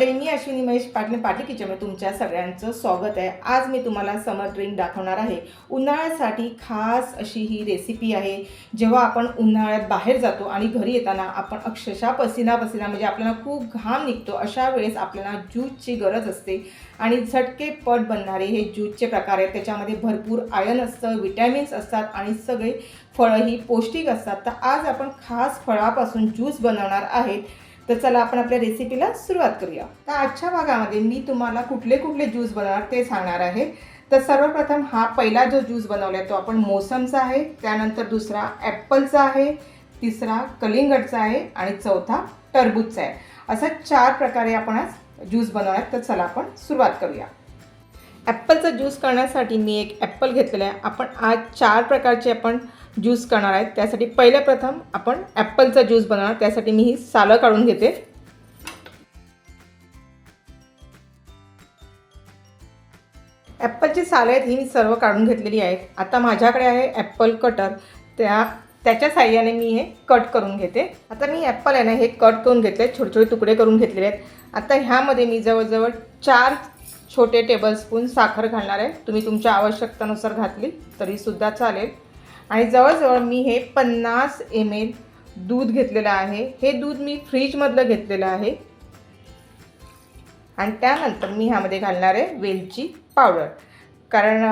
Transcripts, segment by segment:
मंडळी मी अश्विनी महेश पाटणे पाटील किचनमध्ये तुमच्या सगळ्यांचं स्वागत आहे. आज मी तुम्हाला समर ड्रिंक दाखवणार आहे. उन्हाळ्यासाठी खास अशी ही रेसिपी आहे. जेव्हा आपण उन्हाळ्यात बाहेर जातो आणि घरी येताना आपण अक्षरशः पसिना पसिना म्हणजे आपल्याला खूप घाम निघतो अशा वेळेस आपल्याला ज्यूसची गरज असते. आणि झटके पट बनणारे हे ज्यूसचे प्रकार आहेत. त्याच्यामध्ये भरपूर आयन असतं विटॅमिन्स असतात आणि सगळे फळंही पौष्टिक असतात. तर आज आपण खास फळापासून ज्यूस बनवणार आहेत. तर चला आपण आपल्या रेसिपीला सुरुवात करूया. तर आजच्या भागामध्ये मी तुम्हाला कुठले कुठले ज्यूस बनवणार ते सांगणार आहे. तर सर्वप्रथम हा पहिला जो ज्यूस बनवला आहे तो आपण मोसमचा आहे त्यानंतर दुसरा ॲपलचा आहे तिसरा कलिंगडचा आहे आणि चौथा टरबूजचा आहे. असा चार प्रकारे आपण आज ज्यूस बनवणार. तर चला आपण सुरुवात करूया. ॲपलचा ज्यूस करण्यासाठी मी एक ॲपल घेतलेला आहे. आपण आज चार प्रकारचे आपण ज्यूस करणार आहेत त्यासाठी पहिल्या प्रथम आपण ॲपलचा ज्यूस बनवणार. त्यासाठी मी ही सालं काढून घेते. ॲपलची सालं आहेत ही मी सर्व काढून घेतलेली आहेत. आता माझ्याकडे आहे ॲपल कटर. त्या त्याच्या साह्याने मी हे कट करून घेते. आता मी ॲपल आहे ना हे कट करून घेतले छोटे छोटे तुकडे करून घेतलेले आहेत. आता ह्यामध्ये मी जवळजवळ चार छोटे टेबलस्पून साखर घालणार आहे. तुम्ही तुमच्या आवश्यकतेनुसार घातली तरीसुद्धा चालेल. आणि जवळजवळ मी हे पन्नास एम एल दूध घेतलेलं आहे. हे दूध मी फ्रीजमधलं घेतलेलं आहे. आणि त्यानंतर मी ह्यामध्ये घालणार आहे वेलची पावडर. कारण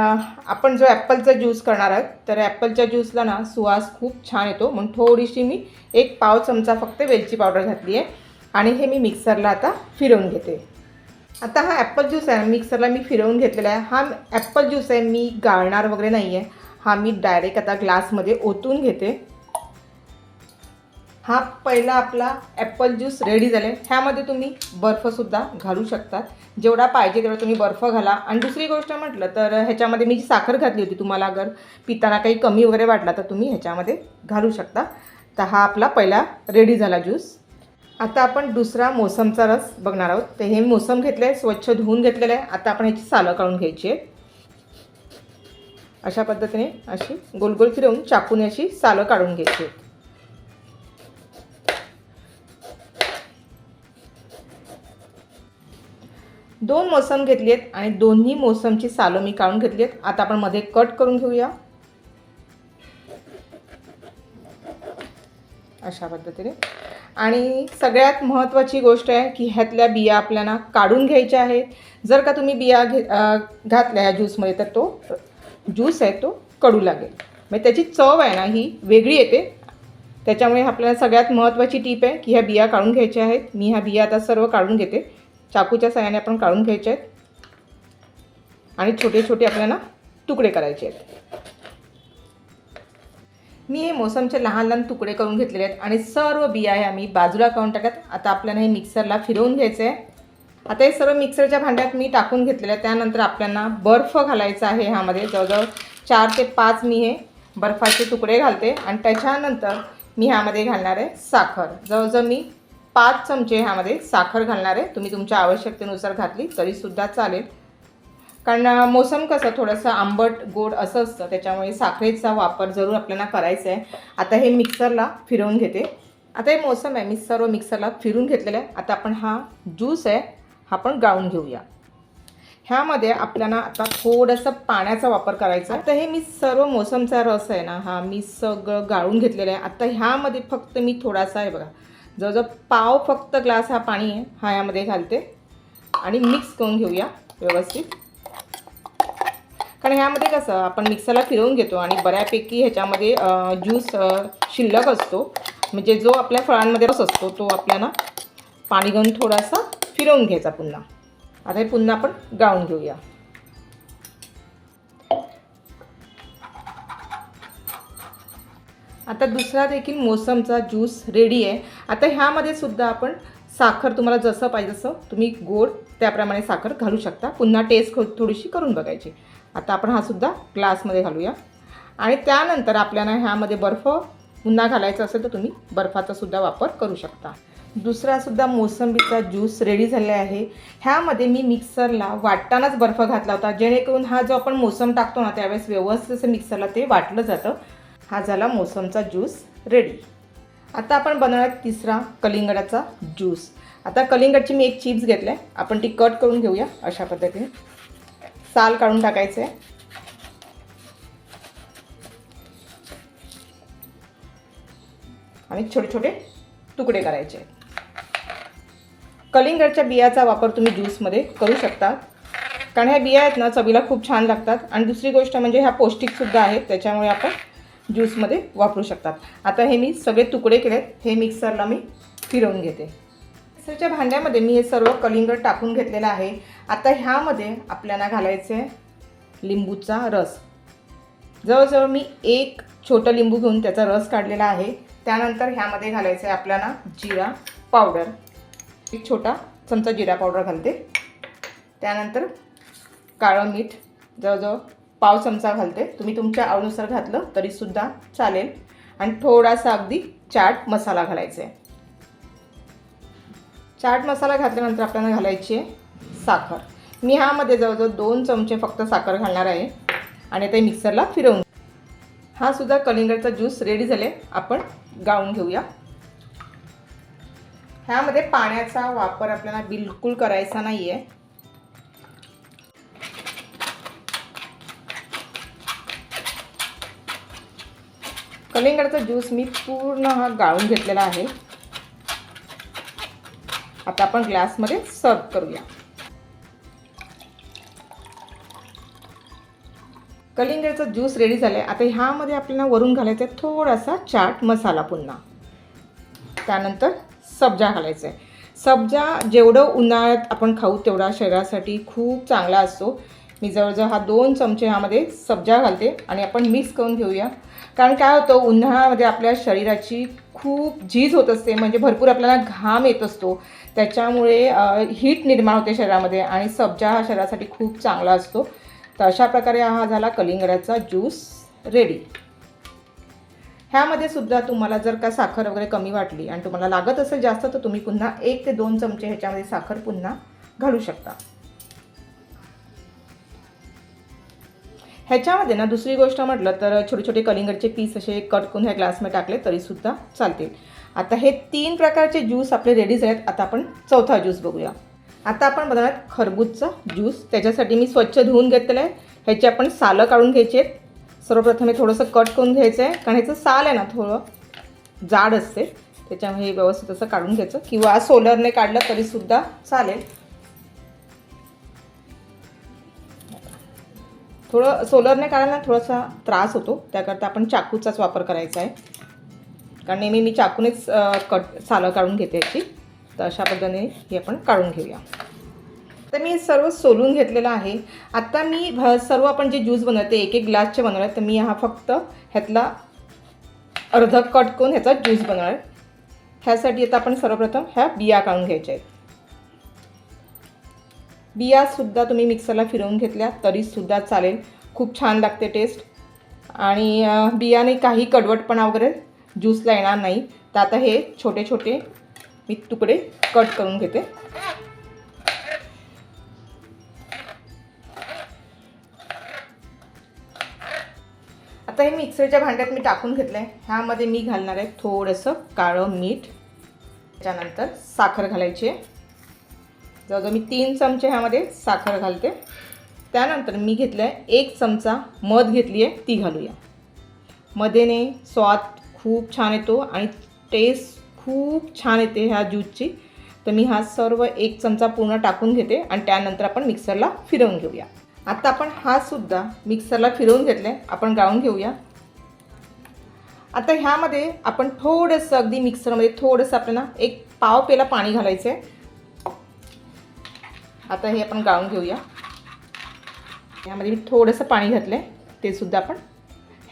आपण जो ॲपलचा ज्यूस करणार आहोत तर ॲपलच्या ज्यूसला ना सुवास खूप छान येतो. म्हणून थोडीशी मी एक पाव चमचा फक्त वेलची पावडर घातली आहे. आणि हे मी मिक्सरला आता फिरवून घेते. आता हा ॲपल ज्यूस आहे मिक्सरला मी फिरवून घेतलेला आहे. हा ॲपल ज्यूस आहे मी गाळणार वगैरे नाही आहे हा मी डायरेक्ट आता ग्लासमध्ये ओतून घेते. हा पहिला आपला ॲपल ज्यूस रेडी झाले. ह्यामध्ये तुम्ही बर्फसुद्धा घालू शकतात. जेवढा पाहिजे तेवढा तुम्ही बर्फ घाला. आणि दुसरी गोष्ट म्हटलं तर ह्याच्यामध्ये मी जी साखर घातली होती तुम्हाला अगर पिताना काही कमी वगैरे वाटला तर तुम्ही ह्याच्यामध्ये घालू शकता. तर हा आपला पहिला रेडी झाला ज्यूस आता आपण दुसरा मोसमचा रस बघणार आहोत. तर हे मोसम घेतलं आहे स्वच्छ धुवून घेतलेलं आहे. आता आपण ह्याची सालं काढून घ्यायची आहे अशा पद्धतीने अशी गोल गोल फिरवून चाकूने अशी सालं काढून घ्यायची. आहेत दोन मोसम घेतली आहेत आणि दोन्ही मोसमची सालं मी काढून घेतली आहेत आता आपण मध्ये कट करून घेऊया. अशा पद्धतीने. आणि सगळ्यात महत्त्वाची गोष्ट आहे की ह्यातल्या बिया आपल्याला काढून घ्यायच्या आहेत. जर का तुम्ही बिया घे घातल्या ह्या ज्यूसमध्ये तर तो ज्यूस आहे तो कडू लागेल. म्हणजे त्याची चव आहे ना ही वेगळी येते. त्याच्यामुळे आपल्याला सगळ्यात महत्त्वाची टीप आहे की ह्या बिया काढून घ्यायच्या आहेत. मी ह्या बिया आता सर्व काढून घेते. चाकूच्या सहाय्याने आपण काढून घ्यायचे आहेत. आणि छोटे छोटे आपल्याला तुकडे करायचे आहेत. मी हे मोसमचे लहान लहान तुकडे करून घेतलेले आहेत. आणि सर्व बिया ह्या मी बाजूला काढून टाकत आता आपल्याला हे मिक्सरला फिरवून घ्यायचं आहे. आता हे सर्व मिक्सरच्या भांड्यात मी टाकून घेतलेलं आहे त्यानंतर आपल्याला बर्फ घालायचा आहे ह्यामध्ये. जवळजवळ चार ते पाच मी हे बर्फाचे तुकडे घालते. आणि त्याच्यानंतर मी ह्यामध्ये घालणार आहे साखर. जवळजवळ मी पाच चमचे ह्यामध्ये साखर घालणार आहे. तुम्ही तुमच्या आवश्यकतेनुसार घातली तरीसुद्धा चालेल. कारण मोसम कसं थोडंसं आंबट गोड असं असतं. त्याच्यामुळे साखरेचा वापर जरूर आपल्याला करायचा आहे. आता हे मिक्सरला फिरवून घेते. आता हे मोसम आहे. मी सर्व मिक्सरला फिरून घेतलेलं आहे. आता आपण हा ज्यूस आहे हा पण गाळून घेऊया. ह्यामध्ये आपल्याला आता थोडंसं पाण्याचा वापर करायचा आहे. हे मी सर्व मोसमचा रस आहे ना हा मी सगळं गाळून घेतलेलं आहे. आता ह्यामध्ये फक्त मी थोडासा आहे बघा जवळजवळ पाव फक्त ग्लास हा पाणी आहे हा यामध्ये घालते. आणि मिक्स करून घेऊया व्यवस्थित. कारण ह्यामध्ये कसं आपण मिक्सरला फिरवून घेतो आणि बऱ्यापैकी ह्याच्यामध्ये ज्यूस शिल्लक असतो. म्हणजे जो आपल्या फळांमध्ये रस असतो तो आपल्याला पाणी घेऊन थोडासा फिरवून घ्यायचा पुन्हा. आता हे पुन्हा आपण गाळून घेऊया. आता दुसरा देखील मोसमचा ज्यूस रेडी आहे. आता ह्यामध्ये सुद्धा आपण साखर तुम्हाला जसं पाहिजे तसं तुम्ही गोड त्याप्रमाणे साखर घालू शकता. पुन्हा टेस्ट खो- थोडीशी करून बघायची. आता आपण हा सुद्धा ग्लासमध्ये घालूया. आणि त्यानंतर आपल्याला ह्यामध्ये बर्फ पुन्हा घालायचा असेल तर तुम्ही बर्फाचा सुद्धा वापर करू शकता. दुसरासुद्धा मोसंबीचा ज्यूस रेडी झालेला आहे. ह्यामध्ये मी मिक्सरला वाटतानाच बर्फ घातला होता. जेणेकरून हा जो आपण मोसम टाकतो ना त्यावेळेस व्यवस्थित असं मिक्सरला ते वाटलं जातं. हा झाला मोसमचा ज्यूस रेडी आता आपण बनवणार तिसरा कलिंगडाचा ज्यूस. आता कलिंगडची मी एक चिप्स घेतलं आहे आपण ती कट करून घेऊया अशा पद्धतीने. साल काढून टाकायचं आहे आणि छोटे छोटे तुकडे करायचे. कलिंगडच्या बियाचा वापर तुम्ही ज्यूसमध्ये करू शकता. कारण ह्या बिया आहेत ना चवीला खूप छान लागतात. आणि दुसरी गोष्ट म्हणजे ह्या पौष्टिकसुद्धा आहेत त्याच्यामुळे आपण ज्यूसमध्ये वापरू शकतात. आता हे मी सगळे तुकडे केलेत हे मिक्सरला मी फिरवून घेते. मिक्सरच्या भांड्यामध्ये मी हे सर्व कलिंगड टाकून घेतलेलं आहे. आता ह्यामध्ये आपल्याला घालायचं आहे लिंबूचा रस. जवळजवळ मी एक छोटं लिंबू घेऊन त्याचा रस काढलेला आहे. त्यानंतर ह्यामध्ये घालायचं आहे आपल्याला जिरा पावडर. एक छोटा चमचा जिरा पावडर घालते. त्यानंतर काळं मीठ जवळजवळ पाव चमचा घालते. तुम्ही तुमच्या आवडीनुसार घातलं तरीसुद्धा चालेल. आणि थोडासा अगदी चाट मसाला घालायचा आहे. चाट मसाला घातल्यानंतर आपल्याला घालायची आहे साखर. मी ह्यामध्ये जवळजवळ दोन चमचे फक्त साखर घालणार आहे. आणि ते मिक्सरला फिरवून. हा सुद्धा कलिंगरचा ज्यूस रेडी झाले. आपण गाळून घेऊया. ह्यामध्ये पाण्याचा वापर आपल्याला बिलकुल करायचा नाही आहे कलिंगडाचा ज्यूस मी पूर्ण हा गाळून घेतलेला आहे. आता आपण ग्लासमध्ये सर्व करूया. कलिंगडाचा ज्यूस रेडी झाला आहे आता ह्यामध्ये आपल्याला वरून घालायचं आहे थोडासा चाट मसाला पुन्हा. त्यानंतर सब्जा घालायचा आहे सब्जा जेवढं उन्हाळ्यात आपण खाऊ तेवढा शरीरासाठी खूप चांगला असतो. मी जवळजवळ हा दोन चमचे ह्यामध्ये सब्जा घालते आणि आपण मिक्स करून घेऊया. कारण काय होतं उन्हाळ्यामध्ये आपल्या शरीराची खूप झीज होत असते म्हणजे भरपूर आपल्याला घाम येत असतो. त्याच्यामुळे हीट निर्माण होते शरीरामध्ये आणि सब्जा हा शरीरासाठी खूप चांगला असतो. तर अशा प्रकारे हा झाला कलिंगडाचा ज्यूस रेडी ह्यामध्ये सुद्धा तुम्हाला जर का साखर वगैरे कमी वाटली आणि तुम्हाला लागत असेल जास्त तर तुम्ही पुन्हा एक ते दोन चमचे ह्याच्यामध्ये साखर पुन्हा घालू शकता. ह्याच्यामध्ये ना दुसरी गोष्ट म्हटलं तर छोटे छोटे कलिंगडचे पीस असे कट करून ह्या ग्लासमध्ये टाकले तरीसुद्धा चालतील. आता हे तीन प्रकारचे ज्यूस आपले रेडी झालेत. आता आपण चौथा ज्यूस बघूया. आता आपण बनवणार खरबूजचा ज्यूस. त्याच्यासाठी मी स्वच्छ धुवून घेतलेलं आहे. ह्याची आपण सालं काढून घ्यायची आहेत. सर्वप्रथम हे थोडंसं कट करून घ्यायचं आहे. कारण ह्याचं साल आहे ना थोडं जाड असते. त्याच्यामुळे हे व्यवस्थित असं काढून घ्यायचं. किंवा सोलरने काढलं तरीसुद्धा चालेल. थोडं सोलरने काढायला थोडासा त्रास होतो. त्याकरता आपण चाकूचाच वापर करायचा आहे. कारण नेहमी मी चाकूनेच कट सालं काढून घेते याची. तर अशा पद्धतीने ही आपण काढून घेऊया. तर मी सर्व सोलून घेतलेलं आहे. आत्ता मी भ सर्व आपण जे ज्यूस बनवते एक एक ग्लासचे बनवले तर मी हा फक्त ह्यातला अर्ध कट करून ह्याचा ज्यूस बनवणार. ह्यासाठी आता आपण सर्वप्रथम ह्या बिया काढून घ्यायच्या आहेत. बियासुद्धा तुम्ही मिक्सरला फिरवून घेतल्या तरीसुद्धा चालेल. खूप छान लागते टेस्ट आणि बियाने काही कडवटपणा वगैरे ज्यूसला येणार नाही. तर आता हे छोटे छोटे मी तुकडे कट करून घेते. आता हे मिक्सरच्या भांड्यात मी टाकून घेतलं आहे ह्यामध्ये मी घालणार आहे थोडंसं काळं मीठ. त्याच्यानंतर साखर घालायची आहे. जवळजवळ मी तीन चमचे ह्यामध्ये साखर घालते. त्यानंतर मी घेतलं आहे एक चमचा मध घेतली आहे ती घालूया. मधेने स्वाद खूप छान येतो आणि टेस्ट खूप छान येते ह्या ज्यूसची. तर मी हा सर्व एक चमचा पूर्ण टाकून घेते आणि त्यानंतर आपण मिक्सरला फिरवून घेऊया. आता आपण हा सुद्धा मिक्सरला फिरवून घेतले आपण गाळून घेऊया. आता ह्यामध्ये आपण थोडंसं अगदी मिक्सरमध्ये थोडंसं आपल्याला एक पाव पेला पाणी घालायचं आहे आता हे आपण गाळून घेऊया. ह्यामध्ये मी थोडंसं पाणी घातलं आहे ते सुद्धा आपण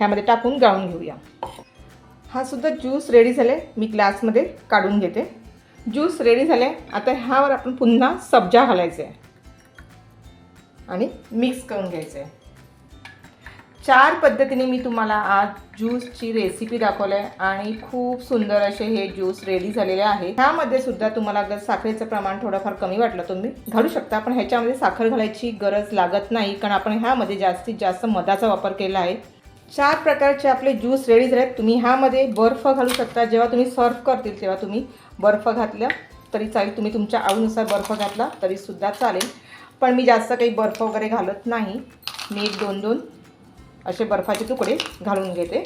ह्यामध्ये टाकून गाळून घेऊया. हा सुद्धा ज्यूस रेडी झाले. मी ग्लासमध्ये काढून घेते. ज्यूस रेडी झाले. आता ह्यावर आपण पुन्हा सब्जा घालायचं आहे आणि मिक्स करून घ्यायचं आहे चार पद्धतीने मी तुम्हाला आज ज्यूसची रेसिपी दाखवलं आहे आणि खूप सुंदर असे हे ज्यूस रेडी झालेले आहे. ह्यामध्ये सुद्धा तुम्हाला जर साखरेचं प्रमाण थोडंफार कमी वाटलं तुम्ही घालू शकता. पण ह्याच्यामध्ये साखर घालायची गरज लागत नाही कारण आपण ह्यामध्ये जास्तीत जास्त मधाचा वापर केला आहे. चार प्रकारचे आपले ज्यूस रेडी झाले आहेत तुम्ही ह्यामध्ये बर्फ घालू शकता. जेव्हा तुम्ही सर्व करतील तेव्हा तुम्ही बर्फ घातलं तरी चालेल. तुम्ही तुमच्या आवडीनुसार बर्फ घातला तरीसुद्धा चालेल. पण मी जास्त काही बर्फ वगैरे घालत नाही. मी एक दोन दोन असे बर्फाचे तुकडे घालून घेते.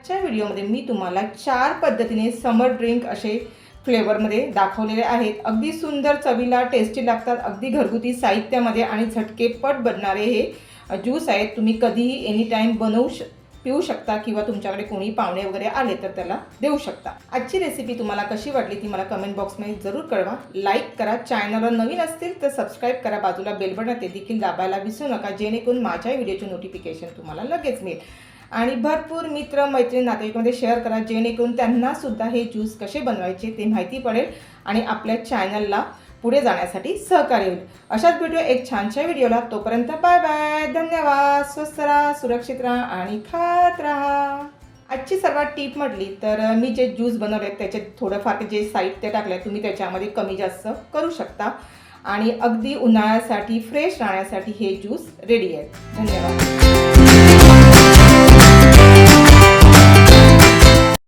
आजच्या व्हिडिओमध्ये मी तुम्हाला चार पद्धतीने समर ड्रिंक असे फ्लेवरमध्ये दाखवलेले आहेत. अगदी सुंदर चवीला टेस्टी लागतात. अगदी घरगुती साहित्यामध्ये आणि झटकेपट बनणारे हे ज्यूस आहेत. तुम्ही कधीही एनी टाईम बनवू श पिऊ शकता किंवा तुमच्याकडे कोणी पाहुणे वगैरे आले तर त्याला देऊ शकता. आजची रेसिपी तुम्हाला कशी वाटली ती मला कमेंट बॉक्समध्ये जरूर कळवा. लाईक करा चॅनलवर नवीन असतील तर सबस्क्राईब करा बाजूला बेलबटन ते देखील दाबायला विसरू नका जेणेकरून माझ्या व्हिडिओचे नोटिफिकेशन तुम्हाला लगेच मिळेल. आणि भरपूर मित्र मैत्रीण नातेवाईकमध्ये शेअर करा जेणेकरून त्यांना सुद्धा हे ज्यूस कसे बनवायचे ते माहिती पडेल. आणि आपल्या चॅनलला पुढे जाण्यासाठी सहकार्य होईल. अशाच भेटू एक छानशा व्हिडिओला. तोपर्यंत बाय बाय. धन्यवाद. स्वस्त राहा सुरक्षित राहा आणि खात राहा. आजची सर्वात टीप म्हटली तर मी जे ज्यूस बनवले त्याचे थोडंफार जे साहित्य टाकलं आहे तुम्ही त्याच्यामध्ये कमी जास्त करू शकता. आणि अगदी उन्हाळ्यासाठी फ्रेश राहण्यासाठी हे ज्यूस रेडी आहे धन्यवाद.